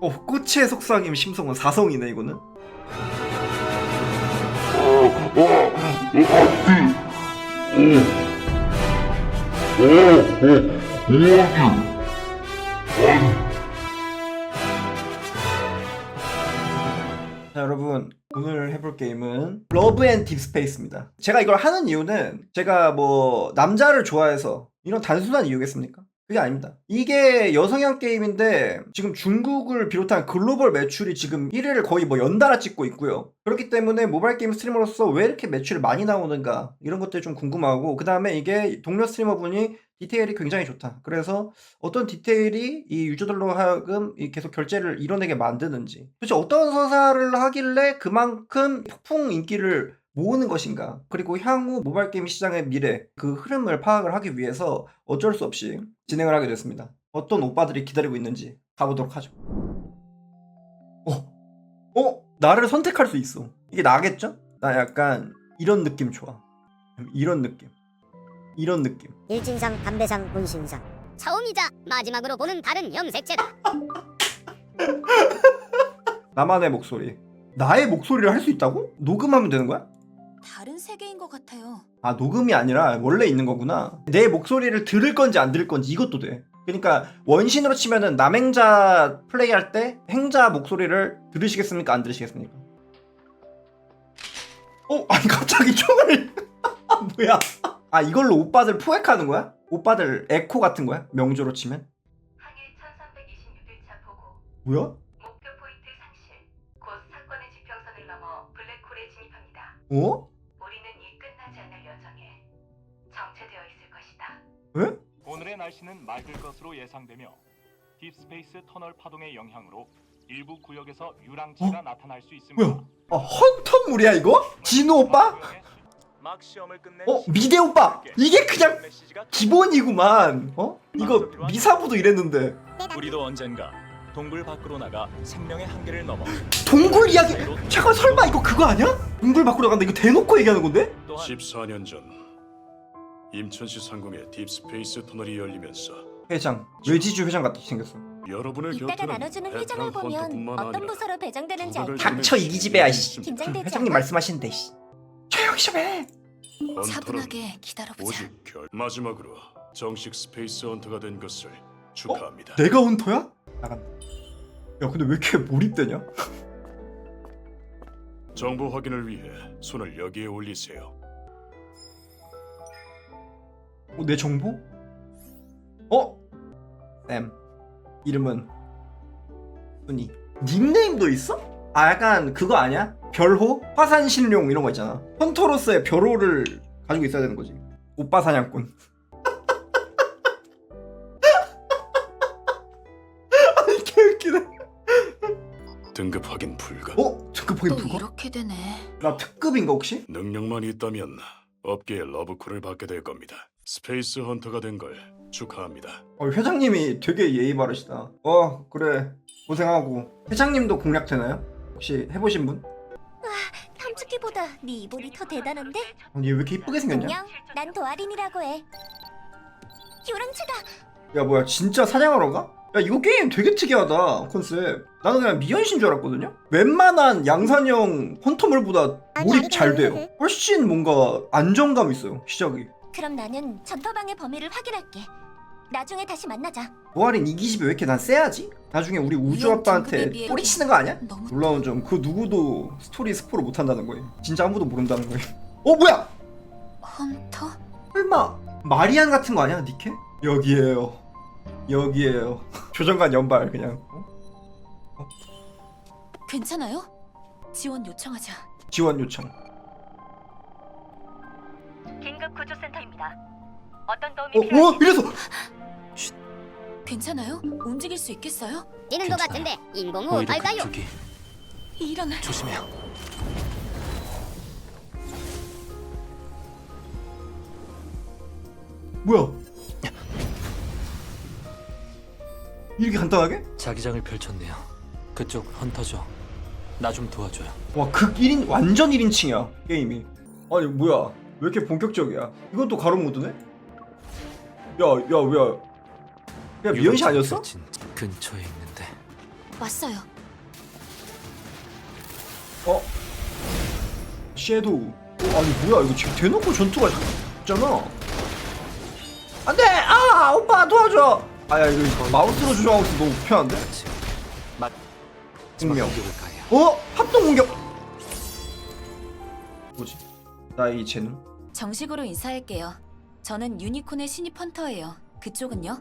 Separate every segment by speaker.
Speaker 1: 어 꽃의 속삭임 심성은 사성이네 이거는 자 여러분 오늘 해볼 게임은 러브 앤 딥스페이스입니다 제가 이걸 하는 이유는 제가 뭐 남자를 좋아해서 이런 단순한 이유겠습니까? 그게 아닙니다. 이게 여성향 게임인데 지금 중국을 비롯한 글로벌 매출이 지금 1위를 거의 뭐 연달아 찍고 있고요. 그렇기 때문에 모바일 게임 스트리머로서 왜 이렇게 매출이 많이 나오는가 이런 것들이 좀 궁금하고 그 다음에 이게 동료 스트리머분이 디테일이 굉장히 좋다. 그래서 어떤 디테일이 이 유저들로 하여금 이 계속 결제를 이뤄내게 만드는지. 도대체 어떤 서사를 하길래 그만큼 폭풍 인기를 모으는 것인가 그리고 향후 모바일 게임 시장의 미래 그 흐름을 파악을 하기 위해서 어쩔 수 없이 진행을 하게 됐습니다 어떤 오빠들이 기다리고 있는지 가보도록 하죠 어? 어? 나를 선택할 수 있어 이게 나겠죠? 나 약간 이런 느낌 좋아 이런 느낌 이런 느낌
Speaker 2: 일진상, 담배상, 문신상.
Speaker 3: 처음이자 마지막으로 보는 다른 염색체다.
Speaker 1: 나만의 목소리 나의 목소리를 할 수 있다고? 녹음하면 되는 거야?
Speaker 4: 다른 세계인 것 같아요.
Speaker 1: 아 녹음이 아니라 원래 있는 거구나 내 목소리를 들을 건지 안 들을 건지 이것도 돼 그러니까 원신으로 치면은 남행자 플레이할 때 행자 목소리를 들으시겠습니까 안 들으시겠습니까 어? 아니 갑자기 총을 뭐야 아 이걸로 오빠들 포획하는 거야? 오빠들 에코 같은 거야? 명조로 치면?
Speaker 5: 항해 1326일차 보고
Speaker 1: 뭐야?
Speaker 5: 목표 포인트 상실 곧 사건의 지평선을 넘어 블랙홀에 진입합니다.
Speaker 1: 어?
Speaker 6: 날씨는 맑을 것으로 예상되며 딥스페이스 터널 파동의 영향으로 일부 구역에서 유랑치가 나타날 수 있습니다.
Speaker 1: 뭐야? 아 헌터물이야 이거? 진우 오빠?
Speaker 6: 막 시험을 끝낸
Speaker 1: 어 미대 오빠 이게 그냥
Speaker 6: 메시지가
Speaker 1: 기본이구만 어? 이거 미사부도 이랬는데
Speaker 6: 우리도 언젠가 동굴 밖으로 나가 생명의 한계를 넘어
Speaker 1: 동굴 이야기 잠깐 설마 이거 그거 아니야? 동굴 밖으로 나간다 이거 대놓고 얘기하는 건데?
Speaker 6: 또한
Speaker 7: 14년 전 임천시 상공에 딥스페이스 터널이 열리면서
Speaker 1: 회장 외지주 회장 같이 생겼어
Speaker 7: 여러분의
Speaker 4: 이따가 나눠주는 회장을 보면 어떤 부서로 배정되는지 알고
Speaker 1: 닥쳐 이기집애야 씨
Speaker 4: 긴장되지
Speaker 1: 회장님
Speaker 4: 않아?
Speaker 1: 말씀하시는데 씨 조용히 좀해
Speaker 4: 차분하게 기다려보자.
Speaker 7: 오직 결 마지막으로 정식 스페이스 헌터가 된 것을 축하합니다.
Speaker 1: 내가 헌터야? 나간다 야 근데 왜 이렇게 몰입되냐?
Speaker 7: 정보 확인을 위해 손을 여기에 올리세요.
Speaker 1: 어, 내 정보? 어? 쌤 이름은 순이 닉네임도 있어? 아 약간 그거 아니야? 별호? 화산신룡 이런 거 있잖아 헌터로서의 별호를 가지고 있어야 되는 거지 오빠 사냥꾼 아니 개웃기네
Speaker 7: 등급 확인 불가.
Speaker 1: 어? 특급 포인
Speaker 4: 또
Speaker 1: 불가?
Speaker 4: 이렇게 되네.
Speaker 1: 나 특급인가 혹시?
Speaker 7: 능력만 있다면 업계에 러브콜을 받게 될 겁니다. 스페이스 헌터가 된 걸 축하합니다.
Speaker 1: 어, 회장님이 되게 예의 바르시다 어 그래 고생하고 회장님도 공략 되나요? 혹시 해보신 분?
Speaker 4: 탐축기보다 네 이볼이 더 대단한데?
Speaker 1: 아니 얘왜 이렇게 이쁘게 생겼냐?
Speaker 4: 안녕. 난 도아린이라고 해. 유랑치다.
Speaker 1: 야 뭐야 진짜 사냥하러 가? 야 이거 게임 되게 특이하다 컨셉 나는 그냥 미연신 줄 알았거든요? 웬만한 양산형 헌터물보다
Speaker 4: 아니,
Speaker 1: 몰입 잘 돼요
Speaker 4: 아니.
Speaker 1: 훨씬 뭔가 안정감 있어요 시작이
Speaker 4: 그럼 나는 전파방의 범위를 확인할게. 나중에 다시 만나자.
Speaker 1: 노아린 이 기집애 왜 이렇게 난 세야지? 나중에 우리 우주 아빠한테 뿌리치는 거 아니야?
Speaker 4: 너무
Speaker 1: 놀라운 점 그 누구도 스토리 스포를 못 한다는 거예요 진짜 아무도 모른다는 거예요 어 뭐야
Speaker 4: 헌터?
Speaker 1: 설마 마리안 같은 거 아니야 니케? 여기에요 여기에요 조정관 연발 그냥 어?
Speaker 4: 괜찮아요? 지원 요청하자.
Speaker 1: 지원 요청
Speaker 5: 긴급 구조센터입니다. 어떤 도움이
Speaker 1: 어?
Speaker 5: 필요하신지
Speaker 1: 어? 이래서
Speaker 4: 괜찮아요? 움직일 수 있겠어요?
Speaker 3: 뛰는 것 같은데 인공호 할까요?
Speaker 4: 이런
Speaker 8: 조심해요.
Speaker 1: 뭐야 이렇게 간단하게?
Speaker 8: 자기장을 펼쳤네요. 그쪽 헌터죠. 나 좀 도와줘요.
Speaker 1: 와, 극 1인, 완전 1인칭이야, 게임이. 아니, 뭐야. 왜 이렇게 본격적이야? 이건 또 가로 모드네? 야, 야, 뭐야. 야, 미연 씨 아니었어?
Speaker 8: 진 근처에 있는데
Speaker 4: 왔어요.
Speaker 1: 어? 섀도우. 어, 아니 뭐야 이거 지금 대놓고 전투가 있잖아. 안돼! 아 오빠 도와줘. 아야 이거 마우스로 조정하고 있어 너무 불편한데?
Speaker 8: 맞. 공격을 가해.
Speaker 1: 어? 합동 공격. 나이 재능?
Speaker 4: 정식으로 인사할게요. 저는 유니콘의 신입 헌터예요. 그쪽은요?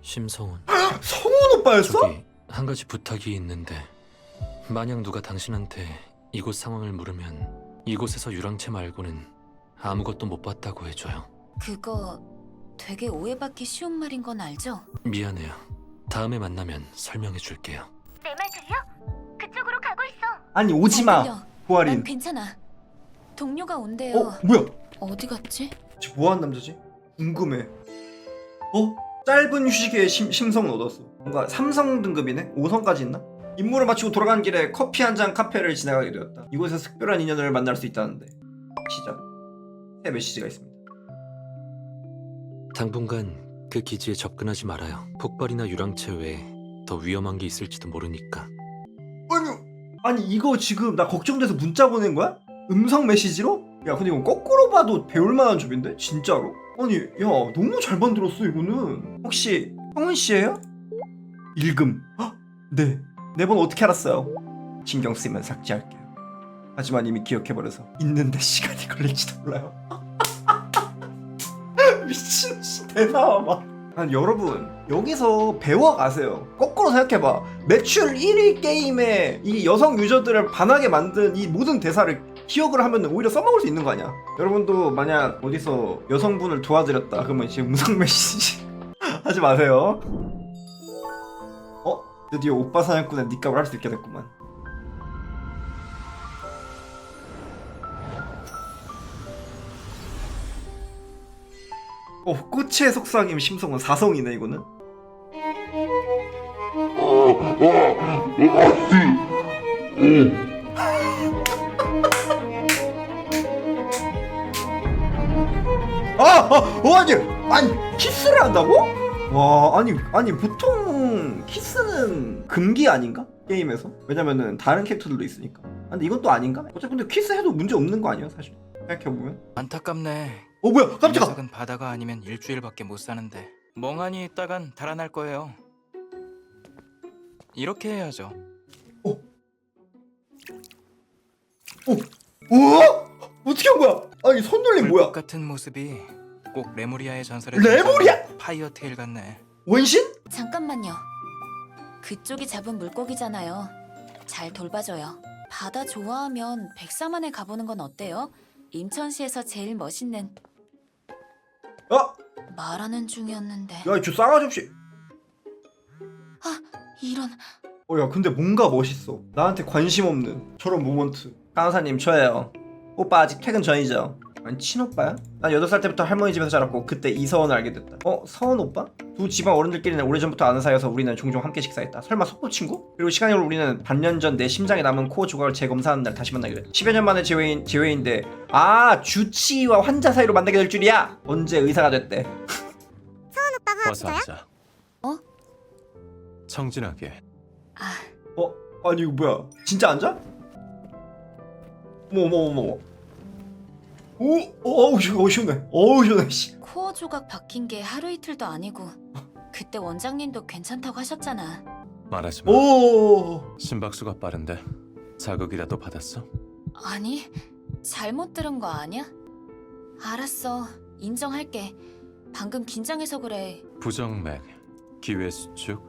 Speaker 8: 심성훈.
Speaker 1: 성훈 오빠였어?
Speaker 8: 저기 한 가지 부탁이 있는데 만약 누가 당신한테 이곳 상황을 물으면 이곳에서 유랑채 말고는 아무것도 못 봤다고 해줘요.
Speaker 4: 그거 되게 오해받기 쉬운 말인 건 알죠?
Speaker 8: 미안해요. 다음에 만나면 설명해 줄게요.
Speaker 4: 내 말 들려? 그쪽으로 가고 있어.
Speaker 1: 아니
Speaker 4: 잘
Speaker 1: 오지마.
Speaker 4: 들려. 난
Speaker 1: 보아린.
Speaker 4: 괜찮아. 동료가 온대요.
Speaker 1: 어 뭐야?
Speaker 4: 어디 갔지?
Speaker 1: 쟤 뭐하는 남자지? 궁금해. 어? 짧은 휴식에 심, 심성은 얻었어. 뭔가 삼성 등급이네? 5성까지 있나? 임무를 마치고 돌아가는 길에 커피 한 잔 카페를 지나가게 되었다. 이곳에서 특별한 인연을 만날 수 있다는데. 시작. 새 메시지가 있습니다.
Speaker 8: 당분간 그 기지에 접근하지 말아요. 폭발이나 유랑채 외에 더 위험한 게 있을지도 모르니까.
Speaker 1: 아니, 아니 이거 지금 나 걱정돼서 문자 보낸 거야? 음성 메시지로? 야 근데 이건 거꾸로 봐도 배울 만한 점인데? 진짜로? 아니 야 너무 잘 만들었어 이거는 혹시 성훈 씨예요? 읽음 헉, 네. 네번 어떻게 알았어요? 신경 쓰이면 삭제할게요 하지만 이미 기억해버려서 있는데 시간이 걸릴지도 몰라요 미친 씨 대나와봐 아니 여러분 여기서 배워가세요 거꾸로 생각해봐 매출 1위 게임에 이 여성 유저들을 반하게 만든 이 모든 대사를 기억을 하면 오히려 써먹을 수 있는 거 아니야 여러분도 만약 어디서 여성분을 도와드렸다 그러면 이제 음성 메시지 하지 마세요 어? 드디어 오빠 사냥꾼의 닉값을 할 수 있게 됐구만 어 꽃의 속삭임 심성은 4성이네 이거는 아, 아, 어, 아니, 아니, 키스를 한다고? 와, 아니, 아니, 보통 키스는 금기 아닌가? 게임에서? 왜냐면은 다른 캐릭터들도 있으니까. 아, 근데 이건 또 아닌가? 어차피 근데 키스해도 문제 없는 거 아니야, 사실. 생각해 보면.
Speaker 9: 안타깝네.
Speaker 1: 어, 뭐야,
Speaker 9: 이
Speaker 1: 깜짝아!
Speaker 9: 녀석은 바다가 아니면 일주일밖에 못 사는데 멍하니 있다간 달아날 거예요. 이렇게 해야죠.
Speaker 1: 우와! 어떻게 한 거야? 아니, 손놀림 뭐야?
Speaker 9: 불꽃 같은 모습이 꼭 레모리아의 전설에
Speaker 1: 레모리아?
Speaker 9: 등장하는 파이어 테일 같네.
Speaker 1: 원신?
Speaker 4: 잠깐만요. 그쪽이 잡은 물고기잖아요. 잘 돌봐줘요. 바다 좋아하면 백사만에 가보는 건 어때요? 인천시에서 제일 멋있는
Speaker 1: 아!
Speaker 4: 말하는 중이었는데.
Speaker 1: 야, 저 싸가지 없이.
Speaker 4: 아 이런
Speaker 1: 어, 야, 근데 뭔가 멋있어. 나한테 관심 없는 저런 모먼트. 강사님, 저예요. 오빠 아직 퇴근 전이죠? 아니, 친오빠야? 난 8살 때부터 할머니 집에서 자랐고, 그때 이서원을 알게 됐다. 어, 서원 오빠? 두 집안 어른들끼리는 오래전부터 아는 사이여서 우리는 종종 함께 식사했다. 설마 속도 친구? 그리고 시간이 흐르 우리는 반년 전 내 심장에 남은 코어 조각을 재검사하는 날 다시 만나게 됐다. 10여 년 만에 재회인, 재회인데, 아, 주치의와 환자 사이로 만나게 될 줄이야! 언제 의사가 됐대.
Speaker 2: 오빠가
Speaker 10: 어서 앉아.
Speaker 4: 어?
Speaker 10: 청진하게.
Speaker 4: 아
Speaker 1: 어? 아니, 이거 뭐야? 진짜 앉아? 어머, 어머, 어머, 어머. 오, 어우, 시- 어우, 시원해. 어우, 시원해, 씨.
Speaker 4: 코어 조각 박힌 게 하루 이틀도 아니고 그때 원장님도 괜찮다고 하셨잖아.
Speaker 10: 말하지 마.
Speaker 1: 오,
Speaker 10: 심박수가 빠른데 자극이라도 받았어?
Speaker 4: 아니 잘못 들은 거 아니야? 알았어 인정할게. 방금 긴장해서 그래.
Speaker 10: 부정맥, 기회 수축,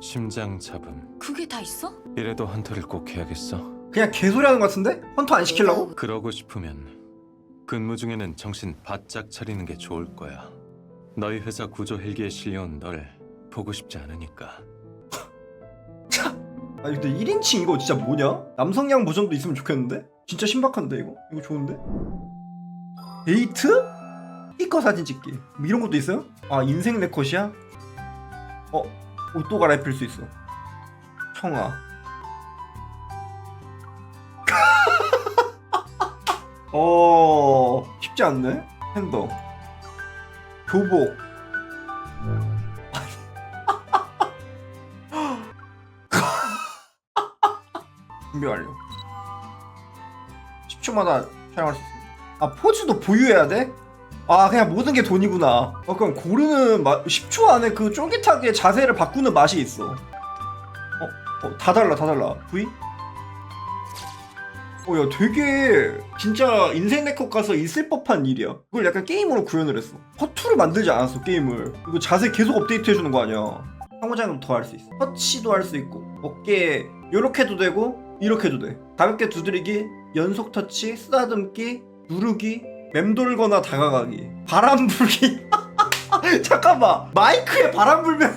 Speaker 10: 심장 잡음.
Speaker 4: 그게 다 있어?
Speaker 10: 이래도 헌터를 꼭 해야겠어.
Speaker 1: 그냥 개소리 하는 것 같은데? 헌터 안 시키려고?
Speaker 10: 그러고 싶으면 근무 중에는 정신 바짝 차리는 게 좋을 거야. 너희 회사 구조 헬기에 실려온 널 보고 싶지 않으니까.
Speaker 1: 아니 근데 1인칭 이거 진짜 뭐냐? 남성양 버전도 있으면 좋겠는데? 진짜 신박한데 이거? 이거 좋은데? 데이트? 스티커 사진 찍기 뭐 이런 것도 있어요? 아 인생 네컷이야? 어? 옷도 갈아입힐 수 있어 청아 어 쉽지 않네? 핸더. 교복. 준비 완료 10초마다 촬영할 수 있습니다. 아 포즈도 보유해야 돼? 아 그냥 모든 게 돈이구나. 어, 그럼 고르는 마, 10초 안에 그 쫄깃하게 자세를 바꾸는 맛이 있어. 어? 어, 다 달라 다 달라. V? 어, 야, 되게 진짜 인생 네컷 가서 있을 법한 일이야. 그걸 약간 게임으로 구현을 했어. 허투루 만들지 않았어, 게임을. 이거 자세 계속 업데이트 해주는 거 아니야. 상호작용 더 할 수 있어. 터치도 할 수 있고, 어깨 요렇게도 되고, 이렇게도 돼. 가볍게 두드리기, 연속 터치, 쓰다듬기, 누르기, 맴돌거나 다가가기, 바람 불기. 잠깐만, 마이크에 바람 불면.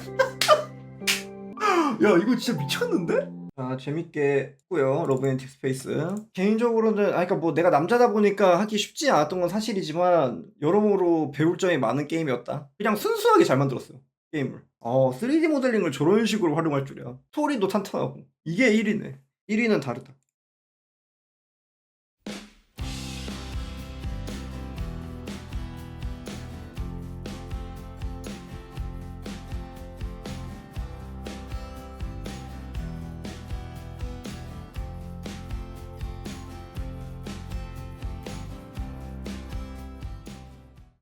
Speaker 1: 야, 이거 진짜 미쳤는데? 아, 재밌게 했고요. 러브 앤 딥스페이스. 개인적으로는, 아, 그러니까 뭐 내가 남자다 보니까 하기 쉽지 않았던 건 사실이지만, 여러모로 배울 점이 많은 게임이었다. 그냥 순수하게 잘 만들었어요. 게임을. 어, 3D 모델링을 저런 식으로 활용할 줄이야. 스토리도 탄탄하고. 이게 1위네. 1위는 다르다.